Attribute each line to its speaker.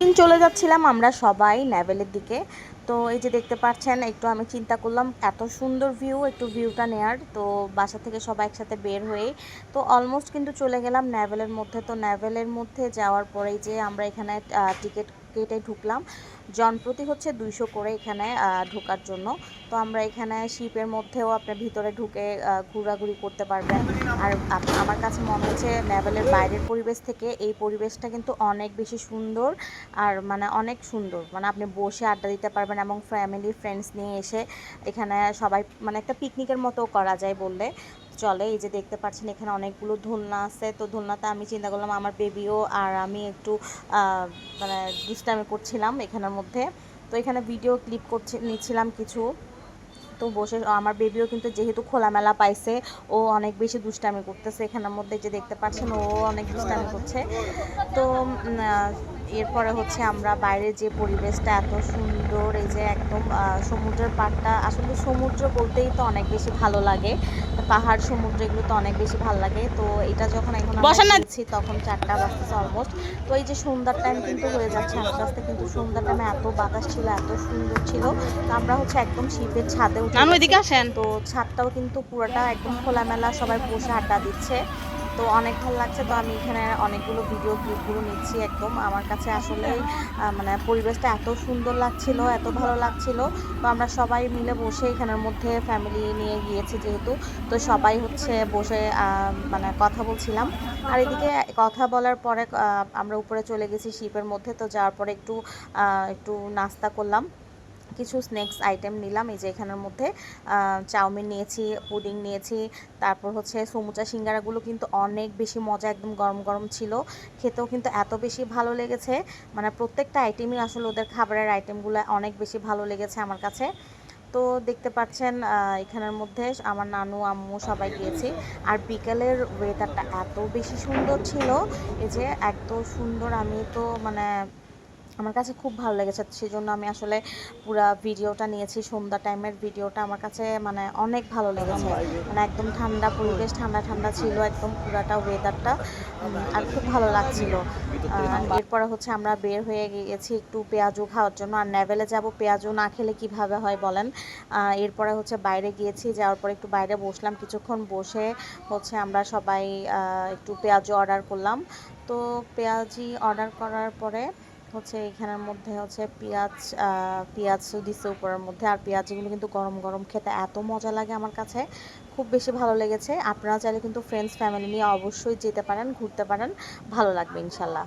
Speaker 1: চলে যাচ্ছিলাম আমরা সবাই ন্যাভেলের দিকে। তো এই যে দেখতে পাচ্ছেন, একটু আমি চিন্তা করলাম, এত সুন্দর ভিউ একটু ভিউটা নেয়ার। তো বাসা থেকে সবাই একসাথে বের হয়ে, তো অলমোস্ট কিন্তু চলে গেলাম ন্যাভেলের মধ্যে। তো ন্যাভেলের মধ্যে যাওয়ার পরেই যে আমরা এখানে টিকিট কেটে ঢুকলাম। জনপ্রতি হচ্ছে দুইশো করে এখানে ঢোকার জন্য। তো আমরা এখানে শিপের মধ্যেও আপনার ভিতরে ঢুকে ঘোরাঘুরি করতে পারবেন। আর আমার কাছে মনে হচ্ছে ন্যাভেলের বাইরের পরিবেশ থেকে এই পরিবেশটা কিন্তু অনেক বেশি সুন্দর। আর মানে অনেক সুন্দর। মানে আপনি বসে আড্ডা দিতে পারবেন এবং ফ্যামিলি ফ্রেন্ডস নিয়ে এসে এখানে সবাই মানে একটা পিকনিকের মতো করা যায় বললে। চলে, এই যে দেখতে পাচ্ছেন এখানে অনেকগুলো দোলনা আছে। তো দোলনাতে আমি চিন্তা করলাম আমার বেবিও আর আমি একটু মানে দুষ্টামি করছিলাম এখানের মধ্যে। তো এখানে ভিডিও ক্লিপ করছি, নিচ্ছিলাম কিছু। তো বসে, আমার বেবিও কিন্তু যেহেতু খোলামেলা পাইছে, ও অনেক বেশি দুষ্টামি করতেছে এখানের মধ্যে। যে দেখতে পাচ্ছেন, ও অনেক দুষ্টামি করছে। তো এরপরে হচ্ছে আমরা বাইরে যে পরিবেশটা এত সুন্দর এই যে একদম সমুদ্রের পাড়টা আসলে সমুদ্র বলতেই তো অনেক বেশি ভালো লাগে। পাহাড় সমুদ্র এগুলো তো অনেক বেশি ভালো লাগে। তো এটা যখন এখন। গেছি তখন চারটা বাজতেছে অলমোস্ট তো এই যে সন্ধ্যার টাইম কিন্তু হয়ে যাচ্ছে আস্তে আস্তে কিন্তু সন্ধ্যার টাইমে এত বাতাস ছিল এত সুন্দর ছিল। তো আমরা হচ্ছে একদম শিপের ছাদে উঠে তো ছাদটাও কিন্তু পুরোটা একদম খোলামেলা সবাই বসে আড্ডা দিচ্ছে। তো অনেক ভালো লাগছে। তো আমি এখানে অনেকগুলো ভিডিও ক্লিপগুলো নিচ্ছি একদম। আমার কাছে আসলে মানে পরিবেশটা এত সুন্দর লাগছিল, এত ভালো লাগছিল। তো আমরা সবাই মিলে বসে এখানের মধ্যে ফ্যামিলি নিয়ে গিয়েছি যেহেতু। তো সবাই হচ্ছে বসে মানে কথা বলছিলাম। আর এদিকে কথা বলার পরে আমরা উপরে চলে গেছি শিপের মধ্যে। তো যাওয়ার পরে একটু একটু নাস্তা করলাম। কিছু স্ন্যাক্স আইটেম নিলাম। এই যে এখানের মধ্যে চাউমিন নিয়েছি, পুডিং নিয়েছি, তারপর হচ্ছে সমুচা সিঙ্গারাগুলো কিন্তু অনেক বেশি মজা একদম গরম গরম ছিল। খেতেও কিন্তু এত বেশি ভালো লেগেছে। মানে প্রত্যেকটা আইটেমই আসলে ওদের খাবারের আইটেমগুলো অনেক বেশি ভালো লেগেছে আমার কাছে। তো দেখতে পাচ্ছেন এখানের মধ্যে আমার নানু, আম্মু সবাই গিয়েছি। আর বিকেলের ওয়েদারটা এত বেশি সুন্দর ছিল। এই যে এত সুন্দর আমি তো মানে আমার কাছে খুব ভালো লেগেছে। সেই জন্য আমি আসলে পুরো ভিডিওটা নিয়েছি। সন্ধ্যা টাইমের ভিডিওটা আমার কাছে মানে অনেক ভালো লেগেছে। মানে একদম ঠান্ডা পরিবেশ, ঠান্ডা ঠান্ডা ছিল একদম পুরাটা ওয়েদারটা আর খুব ভালো লাগছিল। এরপরে হচ্ছে আমরা বের হয়ে গিয়েছি একটু পেঁয়াজু খাওয়ার জন্য। আর নেভেলে যাব পেঁয়াজু না খেলে কীভাবে হয় বলেন? এরপরে হচ্ছে বাইরে গিয়েছি, যাওয়ার পরে একটু বাইরে বসলাম। কিছুক্ষণ বসে হচ্ছে আমরা সবাই একটু পেঁয়াজু অর্ডার করলাম। তো পেঁয়াজি অর্ডার করার পরে হচ্ছে এখানের মধ্যে হচ্ছে পেঁয়াজ পেঁয়াজ দিচ্ছে উপরের মধ্যে। আর পেঁয়াজগুলো কিন্তু গরম গরম খেতে এত মজা লাগে আমার কাছে। খুব বেশি ভালো লেগেছে। আপনারা চাইলে কিন্তু ফ্রেন্ডস ফ্যামিলি নিয়ে অবশ্যই যেতে পারেন, ঘুরতে পারেন। ভালো লাগবে, ইনশাল্লাহ।